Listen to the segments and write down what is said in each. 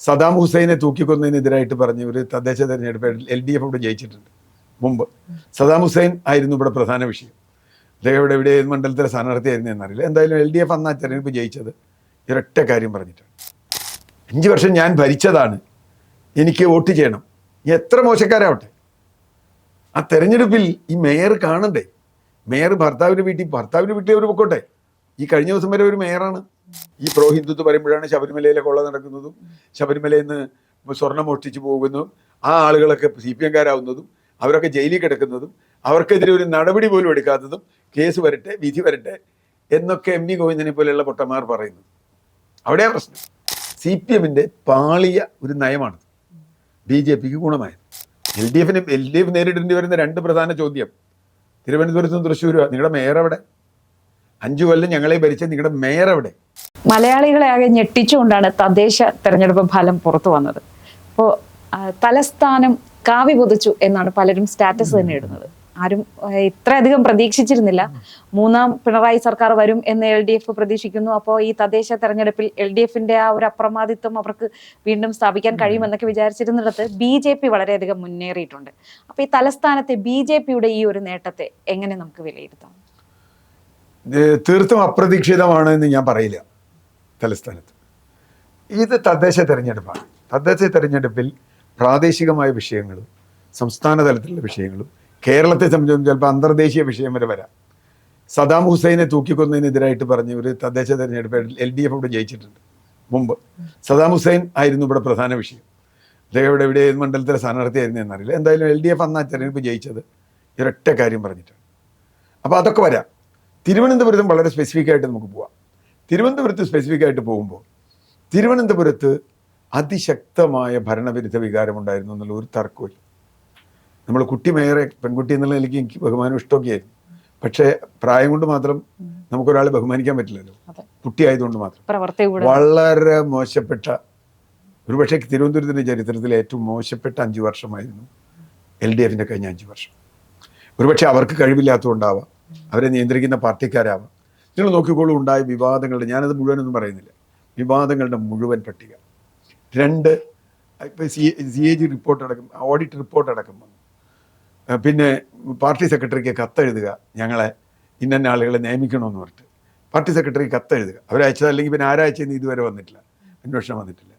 സദാം ഹുസൈനെ തൂക്കിക്കൊന്നതിനെതിരായിട്ട് പറഞ്ഞ് ഒരു തദ്ദേശ തെരഞ്ഞെടുപ്പ് എൽ ഡി എഫ് ഇവിടെ ജയിച്ചിട്ടുണ്ട് മുമ്പ്. സദാം ഹുസൈൻ ആയിരുന്നു ഇവിടെ പ്രധാന വിഷയം. അദ്ദേഹം ഇവിടെ ഇവിടെ ഏത് മണ്ഡലത്തിലെ സ്ഥാനാർത്ഥിയായിരുന്നു എന്നറിയില്ല എന്തായാലും എൽ ഡി എഫ് അന്ന് ആ തെരഞ്ഞെടുപ്പ് ജയിച്ചത് ഇരട്ട കാര്യം പറഞ്ഞിട്ടാണ്. അഞ്ച് വർഷം ഞാൻ ഭരിച്ചതാണ്. എനിക്ക് വോട്ട് ചെയ്യണം. എത്ര മോശക്കാരാവട്ടെ? ആ തെരഞ്ഞെടുപ്പിൽ ഈ മേയർ കാണണ്ടേ? മേയർ ഭർത്താവിന്റെ വീട്ടിൽ ഭർത്താവിന്റെ വീട്ടിൽ അവർ പൊക്കോട്ടെ? ഈ കഴിഞ്ഞ ദിവസം വരെ ഒരു മേയറാണ്. ഈ പ്രോ ഹിന്ദുത്വ പറയുമ്പോഴാണ് ശബരിമലയിലെ കൊള്ള നടക്കുന്നതും. ശബരിമലയിൽ നിന്ന് സ്വർണം മോഷ്ടിച്ചു പോകുന്നതും ആ ആളുകളൊക്കെ സി പി എംകാരാവുന്നതും അവരൊക്കെ ജയിലിൽ കിടക്കുന്നതും അവർക്കെതിരെ ഒരു നടപടി പോലും എടുക്കാത്തതും കേസ് വരട്ടെ വിധി വരട്ടെ എന്നൊക്കെ എം വി ഗോവിന്ദനെ പോലെയുള്ള പൊട്ടന്മാർ പറയുന്നു. അവിടെയാ പ്രശ്നം. സി പി എമ്മിന്റെ പാളിയ ഒരു നയമാണ് ബി ജെ പിക്ക് ഗുണമായത്. എൽ ഡി എഫിന് എൽ ഡി എഫ് നേരിടേണ്ടി വരുന്ന രണ്ട് പ്രധാന ചോദ്യം. തിരുവനന്തപുരത്തും തൃശ്ശൂരും. നിങ്ങളുടെ മേയർ എവിടെ? അഞ്ചു കൊല്ലം ഞങ്ങളെ ഭരിച്ച നിങ്ങളുടെ മേയർ എവിടെ? മലയാളികളെ ആകെ ഞെട്ടിച്ചുകൊണ്ടാണ് തദ്ദേശ തെരഞ്ഞെടുപ്പ് ഫലം പുറത്തു വന്നത്. അപ്പോൾ തലസ്ഥാനം കാവി പൊതിച്ചു എന്നാണ് പലരും സ്റ്റാറ്റസ് തന്നെ ഇടുന്നത്. ആരും ഇത്രയധികം പ്രതീക്ഷിച്ചിരുന്നില്ല. മൂന്നാം പിണറായി സർക്കാർ വരും എന്ന് എൽ ഡി എഫ് പ്രതീക്ഷിക്കുന്നു. അപ്പോൾ ഈ തദ്ദേശ തെരഞ്ഞെടുപ്പിൽ എൽ ഡി എഫിന്റെ ആ ഒരു അപ്രമാദിത്വം അവർക്ക് വീണ്ടും സ്ഥാപിക്കാൻ കഴിയുമെന്നൊക്കെ വിചാരിച്ചിരുന്നിടത്ത് ബി ജെ പി വളരെയധികം മുന്നേറിയിട്ടുണ്ട്. അപ്പോൾ ഈ തലസ്ഥാനത്തെ ബി ജെ പിയുടെ ഈ ഒരു നേട്ടത്തെ എങ്ങനെ നമുക്ക് വിലയിരുത്താം? തീർത്തും അപ്രതീക്ഷിതമാണ് എന്ന് ഞാൻ പറയില്ല. തലസ്ഥാനത്ത്. ഇത് തദ്ദേശ തെരഞ്ഞെടുപ്പാണ്. തദ്ദേശ തെരഞ്ഞെടുപ്പിൽ പ്രാദേശികമായ വിഷയങ്ങളും സംസ്ഥാന തലത്തിലുള്ള വിഷയങ്ങളും കേരളത്തെ സംബന്ധിച്ചും ചിലപ്പോൾ അന്തർദേശീയ വിഷയം വരെ വരാം. സദാം ഹുസൈനെ തൂക്കിക്കൊന്നതിനെതിരായിട്ട് പറഞ്ഞ് ഒരു തദ്ദേശ തെരഞ്ഞെടുപ്പ് എൽ ഡി എഫ് ഇവിടെ ജയിച്ചിട്ടുണ്ട് മുമ്പ്. സദാം ഹുസൈൻ ആയിരുന്നു ഇവിടെ പ്രധാന വിഷയം. അദ്ദേഹം ഇവിടെ ഇവിടെ ഏത് മണ്ഡലത്തിലെ സ്ഥാനാർത്ഥിയായിരുന്നു എന്നറിയില്ല. എന്തായാലും എൽ ഡി എഫ് അന്ന് ആ തെരഞ്ഞെടുപ്പ് ജയിച്ചത് ഒരൊറ്റ കാര്യം പറഞ്ഞിട്ടാണ്. അപ്പോൾ അതൊക്കെ വരാം. തിരുവനന്തപുരത്തും വളരെ സ്പെസിഫിക് ആയിട്ട് നമുക്ക് പോവാം. തിരുവനന്തപുരത്ത് സ്പെസിഫിക് ആയിട്ട് പോകുമ്പോൾ തിരുവനന്തപുരത്ത് അതിശക്തമായ ഭരണവിരുദ്ധ വികാരമുണ്ടായിരുന്നു എന്നുള്ള ഒരു തർക്കമില്ല നമ്മൾ കുട്ടി മേയറെ പെൺകുട്ടി എന്നുള്ള നിലയ്ക്ക് എനിക്ക് ബഹുമാനം ഇഷ്ടമൊക്കെ ആയിരുന്നു പക്ഷേ പ്രായം കൊണ്ട് മാത്രം നമുക്കൊരാളെ ബഹുമാനിക്കാൻ പറ്റില്ലല്ലോ. കുട്ടിയായതുകൊണ്ട് മാത്രം. വളരെ മോശപ്പെട്ട ഒരുപക്ഷെ തിരുവനന്തപുരത്തിന്റെ ചരിത്രത്തിലെ ഏറ്റവും മോശപ്പെട്ട അഞ്ച് വർഷമായിരുന്നു എൽ ഡി എഫിന്റെ കഴിഞ്ഞ അഞ്ച് വർഷം. ഒരുപക്ഷെ അവർക്ക് കഴിവില്ലാത്തതുകൊണ്ടാവാം അവരെ നിയന്ത്രിക്കുന്ന പാർട്ടിക്കാരാവാം. നിങ്ങൾ നോക്കിക്കോളൂ ഉണ്ടായ വിവാദങ്ങളുടെ ഞാനത് മുഴുവനൊന്നും പറയുന്നില്ല. വിവാദങ്ങളുടെ മുഴുവൻ പട്ടിക. രണ്ട് ഇപ്പോൾ C C A G report അടക്കം ഓഡിറ്റ് റിപ്പോർട്ട് അടക്കം വന്നു. പിന്നെ പാർട്ടി സെക്രട്ടറിക്ക് കത്തെഴുതുക ഞങ്ങളെ ഇന്ന ആളുകളെ നിയമിക്കണമെന്ന് പറഞ്ഞിട്ട്. പാർട്ടി സെക്രട്ടറിക്ക് കത്തെഴുതുക അവരയച്ചതല്ലെങ്കിൽ പിന്നെ ആരാഴ്ചയെന്ന് ഇതുവരെ വന്നിട്ടില്ല. അന്വേഷണം വന്നിട്ടില്ല.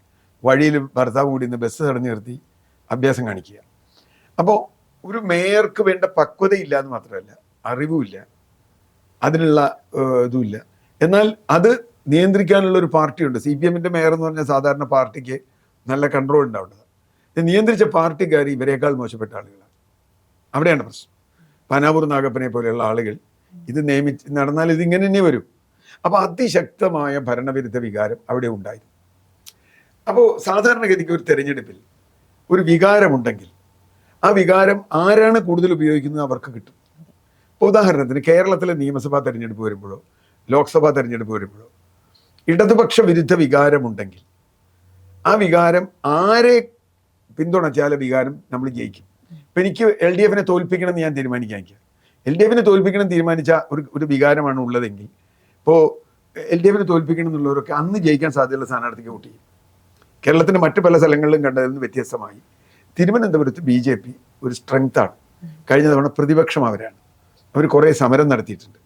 വഴിയിൽ ഭർത്താവ് കൂടി ഇന്ന് ബസ് തടഞ്ഞു നിർത്തി അഭ്യാസം കാണിക്കുക. അപ്പോൾ ഒരു മേയർക്ക് വേണ്ട പക്വതയില്ല എന്ന് മാത്രമല്ല അറിവുമില്ല. അതിനുള്ള ഇതുമില്ല. എന്നാൽ അത് നിയന്ത്രിക്കാനുള്ള ഒരു പാർട്ടിയുണ്ട്. സി പി എമ്മിന്റെ മേയർ എന്ന് പറഞ്ഞാൽ സാധാരണ പാർട്ടിക്ക് നല്ല കൺട്രോൾ ഉണ്ടാവേണ്ടത്. നിയന്ത്രിച്ച പാർട്ടിക്കാർ ഇവരെക്കാൾ മോശപ്പെട്ട ആളുകളാണ്. അവിടെയാണ് പ്രശ്നം. പനാപൂർ നാഗപ്പനെ പോലെയുള്ള ആളുകൾ ഇത് നിയമിച്ച് നടന്നാൽ ഇതിങ്ങനെ തന്നെ വരും. അപ്പോൾ അതിശക്തമായ ഭരണവിരുദ്ധ വികാരം അവിടെ ഉണ്ടായിരുന്നു. അപ്പോൾ സാധാരണഗതിക്ക് ഒരു തെരഞ്ഞെടുപ്പിൽ ഒരു വികാരമുണ്ടെങ്കിൽ ആ വികാരം ആരാണ് കൂടുതൽ ഉപയോഗിക്കുന്നത് അവർക്ക് കിട്ടും. ഇപ്പോൾ ഉദാഹരണത്തിന് കേരളത്തിലെ നിയമസഭാ തെരഞ്ഞെടുപ്പ് വരുമ്പോഴോ ലോക്സഭാ തെരഞ്ഞെടുപ്പ് വരുമ്പോഴോ ഇടതുപക്ഷ വിരുദ്ധ വികാരമുണ്ടെങ്കിൽ ആ വികാരം ആരെ പിന്തുണച്ചാൽ വികാരം നമ്മൾ ജയിക്കും. ഇപ്പം എനിക്ക് എൽ ഡി എഫിനെ തോൽപ്പിക്കണം എന്ന് ഞാൻ തീരുമാനിക്കാൻ എൽ ഡി എഫിനെ തോൽപ്പിക്കണം തീരുമാനിച്ച ഒരു ഒരു വികാരമാണ് ഉള്ളതെങ്കിൽ ഇപ്പോൾ എൽ ഡി എഫിനെ തോൽപ്പിക്കണം എന്നുള്ളവരൊക്കെ അന്ന് ജയിക്കാൻ സാധ്യതയുള്ള സ്ഥാനാർത്ഥിക്ക് വോട്ട് ചെയ്യും. കേരളത്തിന്റെ മറ്റു പല സ്ഥലങ്ങളിലും കണ്ടതിൽ നിന്ന് വ്യത്യസ്തമായി തിരുവനന്തപുരത്ത് ബി ജെ പി ഒരു സ്ട്രെങ്ത്താണ് കഴിഞ്ഞ തവണ പ്രതിപക്ഷം അവരാണ്. അവർ കുറേ സമരം നടത്തിയിട്ടുണ്ട്.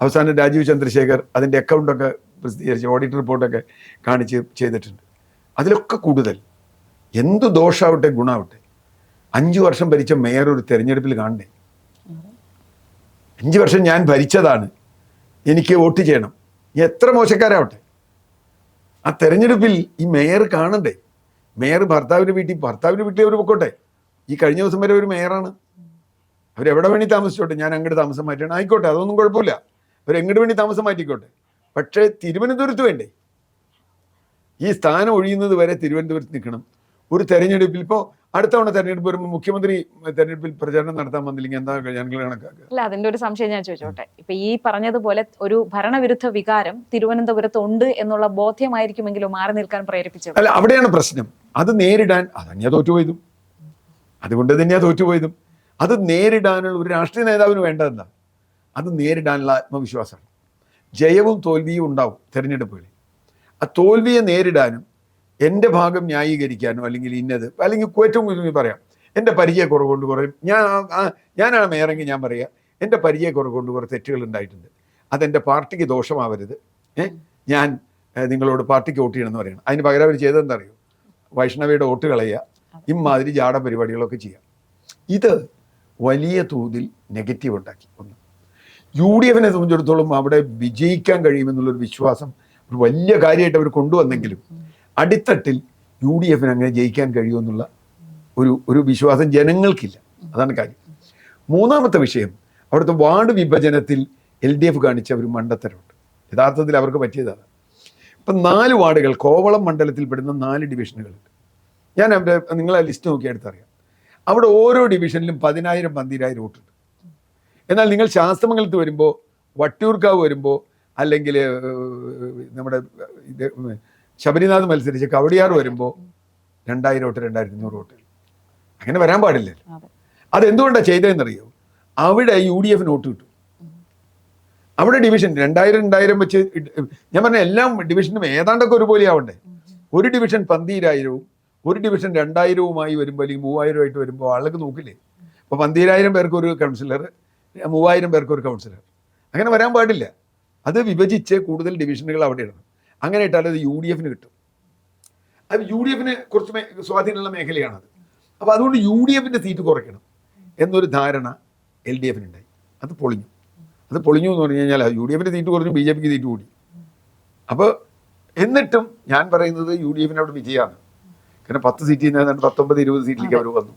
അവസാനം രാജീവ് ചന്ദ്രശേഖർ അതിന്റെ അക്കൗണ്ടൊക്കെ പ്രസിദ്ധീകരിച്ച് ഓഡിറ്റ് റിപ്പോർട്ടൊക്കെ കാണിച്ച് ചെയ്തിട്ടുണ്ട്. അതിലൊക്കെ കൂടുതൽ. എന്ത് ദോഷാവട്ടെ ഗുണാവട്ടെ. അഞ്ച് വർഷം ഭരിച്ച മേയർ ഒരു തെരഞ്ഞെടുപ്പിൽ കാണണ്ടേ അഞ്ച് വർഷം ഞാൻ ഭരിച്ചതാണ്. എനിക്ക് വോട്ട് ചെയ്യണം. എത്ര മോശക്കാരാവട്ടെ? ആ തെരഞ്ഞെടുപ്പിൽ ഈ മേയർ കാണണ്ടേ? മേയർ ഭർത്താവിന്റെ വീട്ടിൽ ഭർത്താവിന്റെ വീട്ടിൽ അവർ പൊക്കോട്ടെ? ഈ കഴിഞ്ഞ ദിവസം വരെ ഒരു മേയറാണ്. അവരെവിടെ വേണി താമസിച്ചോട്ടെ ഞാൻ അങ്ങോട്ട് താമസം മാറ്റണം ആയിക്കോട്ടെ അതൊന്നും കുഴപ്പമില്ല. അവരെങ്ങോട്ട് വേണി താമസം മാറ്റിക്കോട്ടെ. പക്ഷേ തിരുവനന്തപുരത്ത് വേണ്ടേ? ഈ സ്ഥാനം ഒഴിയുന്നത് വരെ തിരുവനന്തപുരത്ത് നിൽക്കണം. ഒരു തെരഞ്ഞെടുപ്പിൽ ഇപ്പോൾ അടുത്ത തവണ തെരഞ്ഞെടുപ്പ് വരുമ്പോൾ മുഖ്യമന്ത്രി തെരഞ്ഞെടുപ്പിൽ പ്രചാരണം നടത്താൻ വന്നില്ലെങ്കിൽ എന്താ ഞങ്ങൾ കണക്കാക്കുക. അല്ല അതിന്റെ ഒരു സംശയം ഞാൻ ചോദിച്ചോട്ടെ. ഇപ്പൊ ഈ പറഞ്ഞതുപോലെ ഒരു ഭരണവിരുദ്ധ വികാരം തിരുവനന്തപുരത്ത് ഉണ്ട് എന്നുള്ള ബോധ്യമായിരിക്കുമെങ്കിലും മാറി നിൽക്കാൻ പ്രേരിപ്പിച്ചത്. അല്ല അവിടെയാണ് പ്രശ്നം. അത് നേരിടാൻ അത് തന്നെയാ തോറ്റുപോയതും. അതുകൊണ്ട് തന്നെയാ തോറ്റുപോയതും. അത് നേരിടാനുള്ള ഒരു രാഷ്ട്രീയ നേതാവിന് വേണ്ടതെന്താ അത് നേരിടാനുള്ള ആത്മവിശ്വാസമാണ് ജയവും തോൽവിയും ഉണ്ടാവും തിരഞ്ഞെടുപ്പുകളിൽ. ആ തോൽവിയെ നേരിടാനും എന്റെ ഭാഗം ന്യായീകരിക്കാനും അല്ലെങ്കിൽ ഇന്നത് അല്ലെങ്കിൽ ഏറ്റവും കൂടുതൽ പറയാം എന്റെ പരിചയക്കുറവ് കൊണ്ട് കുറേ ഞാൻ ഞാനാണ് മേയറെങ്കിൽ ഞാൻ പറയുക എന്റെ പരിചയക്കുറവ് കൊണ്ട് കുറേ തെറ്റുകൾ ഉണ്ടായിട്ടുണ്ട്. അതെന്റെ പാർട്ടിക്ക് ദോഷമാവരുത്. ഏ? ഞാൻ നിങ്ങളോട് പാർട്ടിക്ക് വോട്ട് ചെയ്യണമെന്ന് പറയണം. അതിന് പകരം അവർ ചെയ്തതെന്തറിയോ വൈഷ്ണവയുടെ വോട്ട് കളയുക ഇമാതിരി ജാട പരിപാടികളൊക്കെ ചെയ്യാം ഇത് വലിയ തോതിൽ നെഗറ്റീവ് ഉണ്ടാക്കി. ഒന്ന്. യു ഡി എഫിനെ സംബന്ധിച്ചിടത്തോളം അവിടെ വിജയിക്കാൻ കഴിയുമെന്നുള്ളൊരു വിശ്വാസം ഒരു വലിയ കാര്യമായിട്ട് അവർ കൊണ്ടുവന്നെങ്കിലും അടിത്തട്ടിൽ യു ഡി എഫിന് അങ്ങനെ ജയിക്കാൻ കഴിയുമെന്നുള്ള ഒരു ഒരു വിശ്വാസം ജനങ്ങൾക്കില്ല. അതാണ് കാര്യം. മൂന്നാമത്തെ വിഷയം അവിടുത്തെ വാർഡ് വിഭജനത്തിൽ എൽ ഡി എഫ് കാണിച്ച ഒരു മണ്ടത്തരമുണ്ട്. യഥാർത്ഥത്തിൽ അവർക്ക് പറ്റിയതാണ് ഇപ്പം നാല് വാർഡുകൾ കോവളം മണ്ഡലത്തിൽ പെടുന്ന നാല് ഡിവിഷനുകളുണ്ട്. ഞാൻ അവരുടെ നിങ്ങളെ ലിസ്റ്റ് നോക്കി എടുത്തറിയാം. അവിടെ ഓരോ ഡിവിഷനിലും പതിനായിരം പന്തിരായിരം വോട്ടുണ്ട് എന്നാൽ നിങ്ങൾ ശാസ്ത്രമംഗലത്ത് വരുമ്പോൾ വട്ടിയൂർക്കാവ് വരുമ്പോൾ അല്ലെങ്കിൽ നമ്മുടെ ഇത് ശബരിനാഥ് മത്സരിച്ച് കവടിയാർ വരുമ്പോൾ രണ്ടായിരം വോട്ട് രണ്ടായിരത്തി അഞ്ഞൂറ് വോട്ട് അങ്ങനെ വരാൻ പാടില്ലല്ലോ അതെ. അതെന്തുകൊണ്ടാണ് ചെയ്തതെന്നറിയോ അവിടെ യു ഡി എഫിന് വോട്ട് കിട്ടും. അവിടെ ഡിവിഷൻ രണ്ടായിരം രണ്ടായിരം വെച്ച് ഞാൻ പറഞ്ഞ എല്ലാം ഡിവിഷനും ഏതാണ്ടൊക്കെ ഒരുപോലെ ആവണ്ടേ ഒരു ഡിവിഷൻ പന്തീരായിരവും ഒരു ഡിവിഷൻ രണ്ടായിരവുമായി വരുമ്പോൾ അല്ലെങ്കിൽ മൂവായിരം ആയിട്ട് വരുമ്പോൾ ആൾക്ക് നോക്കില്ലേ? അപ്പോൾ പന്തീരായിരം പേർക്ക് ഒരു കൗൺസിലർ മൂവായിരം പേർക്ക് ഒരു കൗൺസിലർ അങ്ങനെ വരാൻ പാടില്ല. അത് വിഭജിച്ച് കൂടുതൽ ഡിവിഷനുകൾ അവിടെ ഇടണം. അങ്ങനെ ഇട്ടാൽ അത് യു ഡി എഫിന് കിട്ടും. അത് യു ഡി എഫിന് കുറച്ച് സ്വാധീനമുള്ള മേഖലയാണത്. അപ്പോൾ അതുകൊണ്ട് യു ഡി എഫിന്റെ സീറ്റ് കുറയ്ക്കണം എന്നൊരു ധാരണ എൽ ഡി എഫിനുണ്ടായി. അത് പൊളിഞ്ഞു. അത് പൊളിഞ്ഞു എന്ന് പറഞ്ഞു കഴിഞ്ഞാൽ യു ഡി എഫിന്റെ സീറ്റ് കുറഞ്ഞു ബി ജെ പിക്ക് സീറ്റ് കൂടി. അപ്പോൾ എന്നിട്ടും ഞാൻ പറയുന്നത് യു ഡി എഫിന് അവിടെ വിജയമാണ്. കാരണം പത്ത് സീറ്റിൽ നിന്ന് പത്തൊമ്പത് ഇരുപത് സീറ്റിലേക്ക് അവർ വന്നു.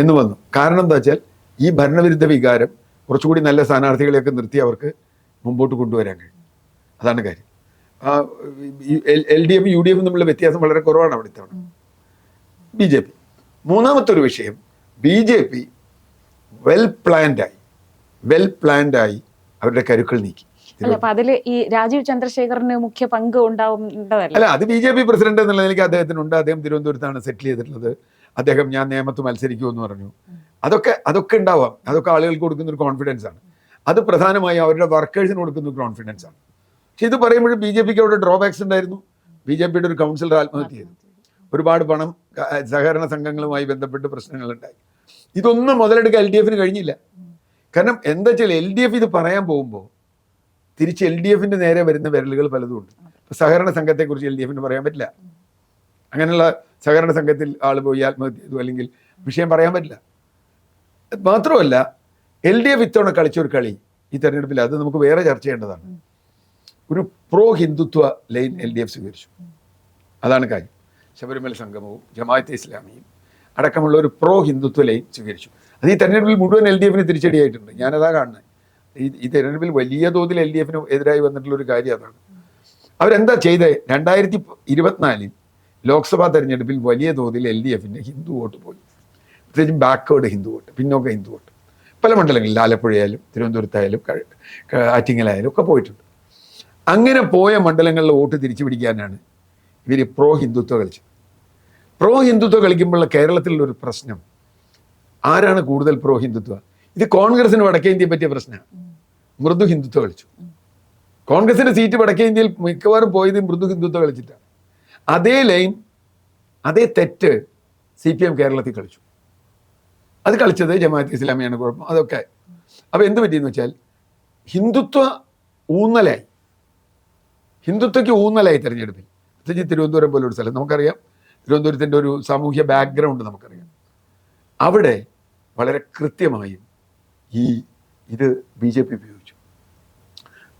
എന്ന് വന്നു. കാരണം എന്താ വെച്ചാൽ ഈ ഭരണവിരുദ്ധ വികാരം കുറച്ചുകൂടി നല്ല സ്ഥാനാർത്ഥികളെയൊക്കെ നിർത്തി അവർക്ക് മുമ്പോട്ട് കൊണ്ടുവരാൻ കഴിയും. അതാണ് കാര്യം. എൽ ഡി എഫും യു ഡി എഫും തമ്മിലുള്ള വ്യത്യാസം വളരെ കുറവാണ് അവിടെ. ഇത്തവണ ബി ജെ പി മൂന്നാമത്തെ ഒരു വിഷയം ബി ജെ പി വെൽ പ്ലാൻഡായി വെൽ പ്ലാൻഡായി അവരുടെ കരുക്കൾ നീക്കി. അല്ല അപ്പൊ ഈ രാജീവ് ചന്ദ്രശേഖറിന് മുഖ്യ പങ്ക് അല്ല അത് ബി ജെ പി പ്രസിഡന്റ് എന്നുള്ള നിലയ്ക്ക് അദ്ദേഹത്തിനുണ്ട്. അദ്ദേഹം തിരുവനന്തപുരത്താണ് സെറ്റിൽ ചെയ്തിട്ടുള്ളത്. അദ്ദേഹം ഞാൻ നിയമത്ത് മത്സരിക്കുമെന്ന് പറഞ്ഞു. അതൊക്കെ അതൊക്കെ ഉണ്ടാവാം. അതൊക്കെ ആളുകൾക്ക് കൊടുക്കുന്ന ഒരു കോൺഫിഡൻസ് ആണ്. അത് പ്രധാനമായും അവരുടെ വർക്കേഴ്സിന് കൊടുക്കുന്ന ഒരു കോൺഫിഡൻസ് ആണ്. പക്ഷെ ഇത് പറയുമ്പോഴും ബി ജെ പിക്ക് അവിടെ ഡ്രോബാക്സ് ഉണ്ടായിരുന്നു. ബി ജെ പിയുടെ ഒരു കൗൺസിലർ ആത്മഹത്യ ചെയ്തു. ഒരുപാട് പണം സഹകരണ സംഘങ്ങളുമായി ബന്ധപ്പെട്ട് പ്രശ്നങ്ങളുണ്ടായി ഇതൊന്നും മുതലെടുക്കാൻ എൽ ഡി എഫിന് കഴിഞ്ഞില്ല. കാരണം എന്താ വെച്ചാൽ എൽ ഡി എഫ് ഇത് പറയാൻ പോകുമ്പോൾ തിരിച്ച് എൽ ഡി എഫിന്റെ നേരെ വരുന്ന വിരലുകൾ പലതും ഉണ്ട്. സഹകരണ സംഘത്തെക്കുറിച്ച് എൽ ഡി എഫിന് പറയാൻ പറ്റില്ല. അങ്ങനെയുള്ള സഹകരണ സംഘത്തിൽ ആൾ പോയി ആത്മഹത്യ ചെയ്തു അല്ലെങ്കിൽ വിഷയം പറയാൻ പറ്റില്ല. മാത്രമല്ല എൽ ഡി എഫ് ഇത്തവണ കളിച്ച ഒരു കളി ഈ തെരഞ്ഞെടുപ്പിൽ അത് നമുക്ക് വേറെ ചർച്ച ചെയ്യേണ്ടതാണ്. ഒരു pro Hindutva line L D F സ്വീകരിച്ചു. അതാണ് കാര്യം. ശബരിമല സംഗമവും ജമാഅത്തെ ഇസ്ലാമിയും അടക്കമുള്ള ഒരു പ്രോ ഹിന്ദുത്വ ലൈൻ സ്വീകരിച്ചു. അത് ഈ തെരഞ്ഞെടുപ്പിൽ മുഴുവൻ എൽ ഡി എഫിന് തിരിച്ചടിയായിട്ടുണ്ട്. ഞാനതാ കാണുന്നത്. ഈ ഈ തെരഞ്ഞെടുപ്പിൽ വലിയ തോതിൽ എൽ ഡി എഫിന് എതിരായി വന്നിട്ടുള്ള ഒരു കാര്യം അതാണ്. അവരെന്താ ചെയ്തത് രണ്ടായിരത്തി ഇരുപത്തിനാലിൽ ലോക്സഭാ തെരഞ്ഞെടുപ്പിൽ വലിയ തോതിൽ എൽ ഡി എഫിന്റെ ഹിന്ദു വോട്ട് പോയി. പ്രത്യേകിച്ചും ബാക്ക്വേഡ് ഹിന്ദു വോട്ട് പിന്നോക്ക ഹിന്ദു വോട്ട്. പല മണ്ഡലങ്ങളിൽ ആലപ്പുഴയായാലും തിരുവനന്തപുരത്തായാലും ആറ്റിങ്ങലായാലും ഒക്കെ പോയിട്ടുണ്ട്. അങ്ങനെ പോയ മണ്ഡലങ്ങളിലെ വോട്ട് തിരിച്ചു പിടിക്കാനാണ് ഇവർ പ്രോ ഹിന്ദുത്വ കളിച്ചത്. പ്രോ ഹിന്ദുത്വ കളിക്കുമ്പോഴുള്ള കേരളത്തിലുള്ള ഒരു പ്രശ്നം ആരാണ് കൂടുതൽ പ്രോ ഹിന്ദുത്വ? ഇത് കോൺഗ്രസിന് വടക്കേ ഇന്ത്യയെ പറ്റിയ പ്രശ്നമാണ്. മൃദു ഹിന്ദുത്വ കളിച്ചു. കോൺഗ്രസിന്റെ സീറ്റ് വടക്കേ ഇന്ത്യയിൽ മിക്കവാറും പോയത് മൃദു ഹിന്ദുത്വ കളിച്ചിട്ടാണ്. അതേ ലൈൻ അതേ തെറ്റ് സി പി എം കേരളത്തിൽ കളിച്ചു. അത് കളിച്ചത് ജമാഅത്ത് ഇസ്ലാമിയാണ് കുഴപ്പം അതൊക്കെ. അപ്പോൾ എന്ത് പറ്റിയെന്ന് വെച്ചാൽ ഹിന്ദുത്വ ഊന്നലായി. ഹിന്ദുത്വയ്ക്ക് ഊന്നലായി തിരഞ്ഞെടുപ്പിൽ. പ്രത്യേകിച്ച് തിരുവനന്തപുരം പോലൊരു സ്ഥലം നമുക്കറിയാം. തിരുവനന്തപുരത്തിന്റെ ഒരു സാമൂഹ്യ ബാക്ക്ഗ്രൗണ്ട് നമുക്കറിയാം. അവിടെ വളരെ കൃത്യമായും ഈ ഇത് ബി ജെ പി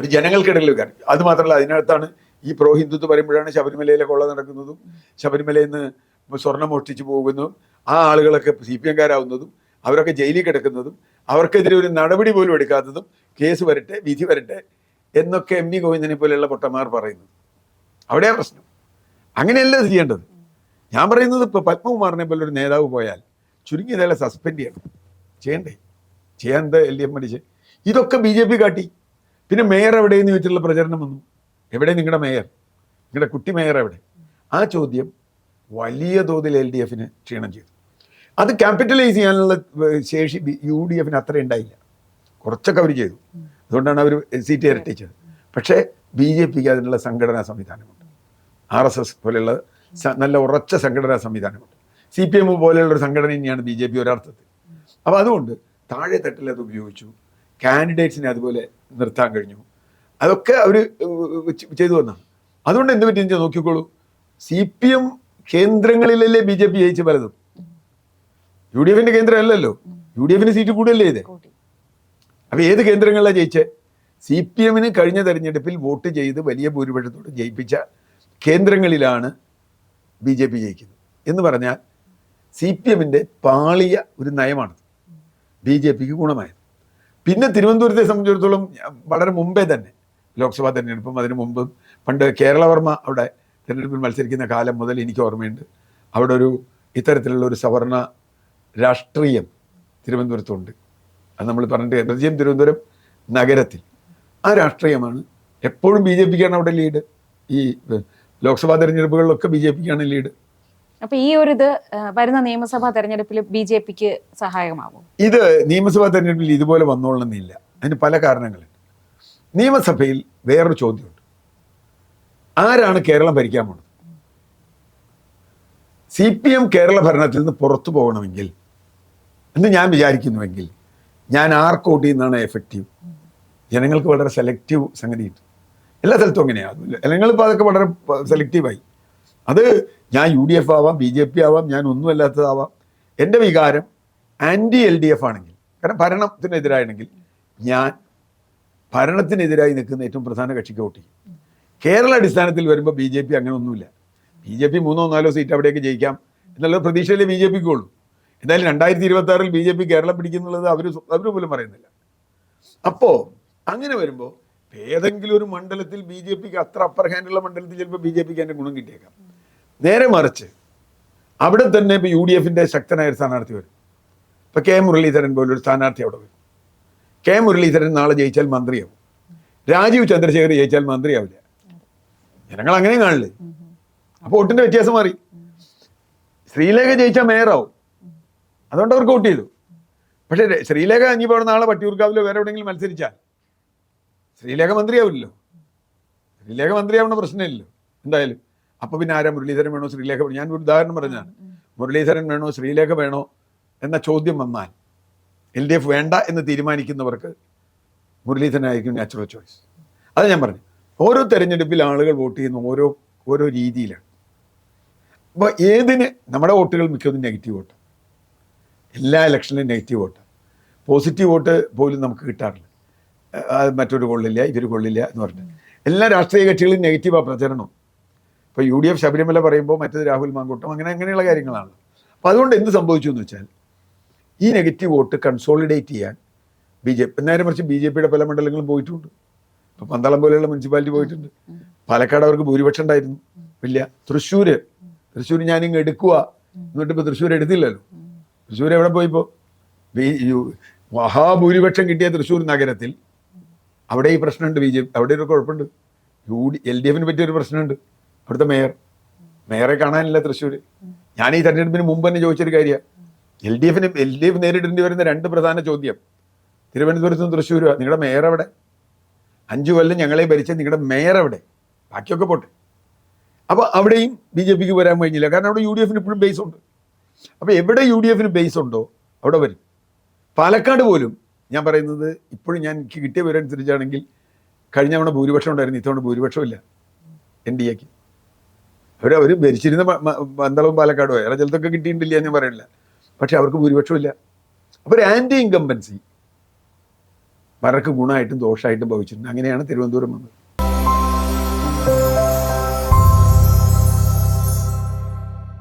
ഒരു ജനങ്ങൾക്കിടയിൽ വെക്കാൻ കാര്യം. അത് മാത്രമല്ല അതിനകത്താണ് ഈ പ്രോ ഹിന്ദുത്വം പറയുമ്പോഴാണ് ശബരിമലയിലെ കൊള്ള നടക്കുന്നതും ശബരിമലയിൽ നിന്ന് സ്വർണം മോഷ്ടിച്ചു പോകുന്നതും ആ ആളുകളൊക്കെ സി പി എംകാരാവുന്നതും അവരൊക്കെ ജയിലിൽ കിടക്കുന്നതും അവർക്കെതിരെ ഒരു നടപടി പോലും എടുക്കാത്തതും കേസ് വരട്ടെ വിധി വരട്ടെ എന്നൊക്കെ എം വി ഗോവിന്ദനെ പോലെയുള്ള പൊട്ടന്മാർ പറയുന്നു അവിടെയാ പ്രശ്നം. അങ്ങനെയല്ല ചെയ്യേണ്ടത്. ഞാൻ പറയുന്നത് ഇപ്പോൾ പത്മകുമാറിനെ പോലെ ഒരു നേതാവ് പോയാൽ ചുരുങ്ങിയതല്ല സസ്പെൻഡ് ചെയ്യണം. ചെയ്യണ്ടേ? ചെയ്യാൻ എന്താ എൽ ഡി എഫ് മടിച്ച്? ഇതൊക്കെ ബി ജെ പി കാട്ടി. പിന്നെ മേയർ എവിടെയെന്ന് ചോദിച്ചിട്ടുള്ള പ്രചരണം വന്നു. എവിടെ നിങ്ങളുടെ മേയർ? നിങ്ങളുടെ കുട്ടി മേയർ എവിടെ? ആ ചോദ്യം വലിയ തോതിൽ എൽ ഡി എഫിന് ക്ഷീണം ചെയ്തു. അത് ക്യാപിറ്റലൈസ് ചെയ്യാനുള്ള ശേഷി യു ഡി എഫിന് അത്ര ഉണ്ടായില്ല. കുറച്ചൊക്കെ അവർ ചെയ്തു. അതുകൊണ്ടാണ് അവർ സീറ്റ് ഇരട്ടിച്ചത്. പക്ഷേ ബി ജെ പിക്ക് അതിനുള്ള സംഘടനാ സംവിധാനമുണ്ട്. ആർ എസ് എസ് പോലെയുള്ള നല്ല ഉറച്ച സംഘടനാ സംവിധാനമുണ്ട്. സി പി എം പോലെയുള്ള ഒരു സംഘടന തന്നെയാണ് ബി ജെ പി ഒരർത്ഥത്തിൽ. അപ്പോൾ അതുകൊണ്ട് താഴെ തട്ടിൽ അത് ഉപയോഗിച്ചു. കാൻഡിഡേറ്റ്സിനെ അതുപോലെ നിർത്താൻ കഴിഞ്ഞു. അതൊക്കെ അവർ ചെയ്തു വന്നാണ് അതുകൊണ്ട് എന്ത് പറ്റി നോക്കിക്കോളൂ. സി പി എം കേന്ദ്രങ്ങളിലല്ലേ ബി ജെ പി ജയിച്ച് പലതും. യു ഡി എഫിന്റെ കേന്ദ്രം അല്ലല്ലോ യു ഡി എഫിന് സീറ്റ് കൂടുതലല്ലേ ഇത്? അപ്പൊ ഏത് കേന്ദ്രങ്ങളിലാണ് ജയിച്ചത് സി പി എമ്മിന് കഴിഞ്ഞ തെരഞ്ഞെടുപ്പിൽ വോട്ട് ചെയ്ത് വലിയ ഭൂരിപക്ഷത്തോട് ജയിപ്പിച്ച കേന്ദ്രങ്ങളിലാണ് ബി ജെ പി ജയിക്കുന്നത്. എന്ന് പറഞ്ഞാൽ സി പി എമ്മിന്റെ പാളിയ ഒരു നയമാണ്. ബി ജെ പിക്ക് ഗുണമായത്. പിന്നെ തിരുവനന്തപുരത്തെ സംബന്ധിച്ചിടത്തോളം വളരെ മുമ്പേ തന്നെ ലോക്സഭാ തെരഞ്ഞെടുപ്പും അതിനു മുമ്പ് പണ്ട് കേരളവർമ്മ അവിടെ തിരഞ്ഞെടുപ്പിൽ മത്സരിക്കുന്ന കാലം മുതൽ എനിക്ക് ഓർമ്മയുണ്ട്. അവിടെ ഒരു ഇത്തരത്തിലുള്ള ഒരു സവർണ രാഷ്ട്രീയം തിരുവനന്തപുരത്തുണ്ട്. അത് നമ്മൾ പറഞ്ഞിട്ട് പ്രത്യേകം തിരുവനന്തപുരം നഗരത്തിൽ. ആ രാഷ്ട്രീയമാണ് എപ്പോഴും ബി ജെ പിക്കാണ് അവിടെ ലീഡ് ഈ ലോക്സഭാ തെരഞ്ഞെടുപ്പുകളിലൊക്കെ ബി ജെ പിക്കാണ് ലീഡ് അപ്പൊ ഈ ഒരു ഇത് വരുന്ന നിയമസഭാ തെരഞ്ഞെടുപ്പിൽ ബി ജെ പിക്ക് സഹായമാവും ഇത് നിയമസഭാ തെരഞ്ഞെടുപ്പിൽ ഇതുപോലെ വന്നോളണമെന്നില്ല. അതിന് പല കാരണങ്ങളുണ്ട്. നിയമസഭയിൽ വേറൊരു ചോദ്യമുണ്ട്. ആരാണ് കേരളം ഭരിക്കാൻ പോണത്? സി പി എം കേരള ഭരണത്തിൽ നിന്ന് പുറത്തു പോകണമെങ്കിൽ എന്ന് ഞാൻ വിചാരിക്കുന്നുവെങ്കിൽ ഞാൻ ആർക്ക് വോട്ട് ചെയ്യുന്നതാണ് എഫക്റ്റീവ് ജനങ്ങൾക്ക് വളരെ സെലക്റ്റീവ് സംഗതിയുണ്ട്. എല്ലാ സ്ഥലത്തും അങ്ങനെയാണ് ജനങ്ങൾ ഇപ്പോൾ അതൊക്കെ വളരെ സെലക്റ്റീവായി അത് ഞാൻ യു ഡി എഫ് ആവാം ബി ജെ പി ആവാം ഞാൻ ഒന്നുമല്ലാത്തതാവാം. എന്റെ വികാരം ആന്റി എൽ ഡി എഫ് ആണെങ്കിൽ കാരണം ഭരണത്തിനെതിരാണെങ്കിൽ ഞാൻ ഭരണത്തിനെതിരായി നിൽക്കുന്ന ഏറ്റവും പ്രധാന കക്ഷിക്ക് വോട്ട് ചെയ്യും. കേരള അടിസ്ഥാനത്തിൽ വരുമ്പോൾ ബി ജെ പി അങ്ങനെ ഒന്നുമില്ല ബി ജെ പി മൂന്നോ നാലോ സീറ്റ് അവിടെയൊക്കെ ജയിക്കാം എന്നുള്ള പ്രതീക്ഷയിലേ ബി ജെ പിക്ക് ഉള്ളൂ. എന്തായാലും രണ്ടായിരത്തി ഇരുപത്തി ആറിൽ ബി ജെ പി കേരളം പിടിക്കുന്നുള്ളത് അവർ അവർ പോലും പറയുന്നില്ല. അപ്പോൾ അങ്ങനെ വരുമ്പോൾ ഏതെങ്കിലും ഒരു മണ്ഡലത്തിൽ ബി ജെ പിക്ക് അത്ര അപ്പർ ഹാൻഡുള്ള മണ്ഡലത്തിൽ ചിലപ്പോൾ ബി ജെ പിക്ക് അതിന്റെ ഗുണം കിട്ടിയേക്കാം. നേരെ മറിച്ച് അവിടെ തന്നെ ഇപ്പോൾ യു ഡി എഫിന്റെ ശക്തനായ ഒരു സ്ഥാനാർത്ഥി വരും. ഇപ്പോൾ കെ മുരളീധരൻ പോലൊരു സ്ഥാനാർത്ഥി അവിടെ വരും. കെ മുരളീധരൻ നാളെ ജയിച്ചാൽ മന്ത്രിയാവും. രാജീവ് ചന്ദ്രശേഖർ ജയിച്ചാൽ മന്ത്രിയാവില്ല. ജനങ്ങൾ അങ്ങനെയും കാണില്ലേ? അപ്പോൾ വോട്ടിന്റെ വ്യത്യാസം മാറി. ശ്രീലേഖ ജയിച്ചാൽ മേയറാവും. അതുകൊണ്ട് അവർക്ക് വോട്ട് ചെയ്തു. പക്ഷേ ശ്രീലേഖ ഇനിയിപ്പോൾ അവിടെ നാളെ വട്ടിയൂർക്കാവിലോ വേറെ എവിടെയെങ്കിലും മത്സരിച്ചാൽ ശ്രീലേഖ മന്ത്രിയാവില്ലല്ലോ. ശ്രീലേഖ മന്ത്രിയാവുന്ന പ്രശ്നമില്ലല്ലോ. എന്തായാലും. അപ്പോൾ പിന്നെ ആരാ മുരളീധരൻ വേണോ ശ്രീലേഖ വേണോ? ഞാൻ ഒരു ഉദാഹരണം പറഞ്ഞാണ് മുരളീധരൻ വേണോ ശ്രീലേഖ വേണോ എന്ന ചോദ്യം വന്നാൽ എൽ ഡി എഫ് വേണ്ട എന്ന് തീരുമാനിക്കുന്നവർക്ക് മുരളീധരനായിരിക്കും നാച്ചുറൽ ചോയ്സ് അത് ഞാൻ പറഞ്ഞു ഓരോ തെരഞ്ഞെടുപ്പിൽ ആളുകൾ വോട്ട് ചെയ്യുന്ന ഓരോ ഓരോ രീതിയിലാണ്. അപ്പോൾ ഏതിന് നമ്മുടെ വോട്ടുകൾ മിക്കതും നെഗറ്റീവ് വോട്ട്. എല്ലാ ഇലക്ഷനിലും നെഗറ്റീവ് വോട്ട്. പോസിറ്റീവ് വോട്ട് പോലും നമുക്ക് കിട്ടാറില്ല. അത് മറ്റൊരു കൊള്ളില്ല ഇവർ കൊള്ളില്ല എന്ന് പറഞ്ഞിട്ട്. എല്ലാ രാഷ്ട്രീയ കക്ഷികളും നെഗറ്റീവാണ് പ്രചരണം. ഇപ്പോൾ യു ഡി എഫ് ശബരിമല പറയുമ്പോൾ മറ്റേത് രാഹുൽ മാങ്കൂട്ടം അങ്ങനെ അങ്ങനെയുള്ള കാര്യങ്ങളാണ്. അപ്പോൾ അതുകൊണ്ട് എന്ത് സംഭവിച്ചു എന്ന് വെച്ചാൽ ഈ നെഗറ്റീവ് വോട്ട് കൺസോളിഡേറ്റ് ചെയ്യാൻ ബി ജെ പി നേരെ മറിച്ച് ബി ജെ പിയുടെ പല മണ്ഡലങ്ങളും പോയിട്ടുണ്ട്. ഇപ്പോൾ പന്തളം പോലെയുള്ള മുനിസിപ്പാലിറ്റി പോയിട്ടുണ്ട്. പാലക്കാട് അവർക്ക് ഭൂരിപക്ഷം ഉണ്ടായിരുന്നു. ഇല്ല തൃശ്ശൂർ തൃശ്ശൂർ ഞാനിങ്ങ് എടുക്കുക എന്നിട്ട് ഇപ്പോൾ തൃശ്ശൂർ എടുത്തില്ലല്ലോ. തൃശ്ശൂർ എവിടെ പോയിപ്പോൾ മഹാഭൂരിപക്ഷം കിട്ടിയ തൃശ്ശൂർ നഗരത്തിൽ അവിടെ ഈ പ്രശ്നമുണ്ട് ബി ജെ പി അവിടെ ഒരു കുഴപ്പമുണ്ട്. യു ഡി എൽ ഡി എഫിന് പറ്റിയൊരു പ്രശ്നമുണ്ട്. അവിടുത്തെ മേയർ. മേയറെ കാണാനില്ല തൃശ്ശൂർ ഞാൻ ഈ തെരഞ്ഞെടുപ്പിന് മുമ്പ് തന്നെ ചോദിച്ചൊരു കാര്യമാണ് എൽ ഡി എഫിന് എൽ ഡി എഫ് നേരിടേണ്ടി വരുന്ന രണ്ട് പ്രധാന ചോദ്യം. തിരുവനന്തപുരത്തും തൃശ്ശൂരും നിങ്ങളുടെ മേയർ എവിടെ? അഞ്ചു കൊല്ലം ഞങ്ങളെ ഭരിച്ച നിങ്ങളുടെ മേയർ എവിടെ? ബാക്കിയൊക്കെ പോട്ടെ. അപ്പോൾ അവിടെയും ബി ജെ പിക്ക് വരാൻ കഴിഞ്ഞില്ല. കാരണം അവിടെ യു ഡി എഫിന് ഇപ്പോഴും ബേസ് ഉണ്ട്. അപ്പോൾ എവിടെ യു ഡി എഫിന് ബേസ് ഉണ്ടോ അവിടെ വരും. പാലക്കാട് പോലും ഞാൻ പറയുന്നത് ഇപ്പോഴും ഞാൻ എനിക്ക് കിട്ടിയ വിവരം അനുസരിച്ചാണെങ്കിൽ കഴിഞ്ഞ തവണ ഭൂരിപക്ഷം ഉണ്ടായിരുന്നു. ഇത്തവണ ഭൂരിപക്ഷമില്ല. എൻ ഡി എക്ക്. അവർ അവർ ഭരിച്ചിരുന്ന മന്ദളവും പാലക്കാടും വേറെ ചിലത്തൊക്കെ കിട്ടിയിട്ടില്ല എന്ന് പറയില്ല പക്ഷെ അവർക്ക് ഭൂരിപക്ഷമില്ല അപ്പോൾ ഒരു ആന്റി ഇൻകമ്പൻസി പലർക്ക് ഗുണമായിട്ടും ദോഷമായിട്ടും ഭവിച്ചിട്ടുണ്ട്. അങ്ങനെയാണ് തിരുവനന്തപുരം വന്നത്.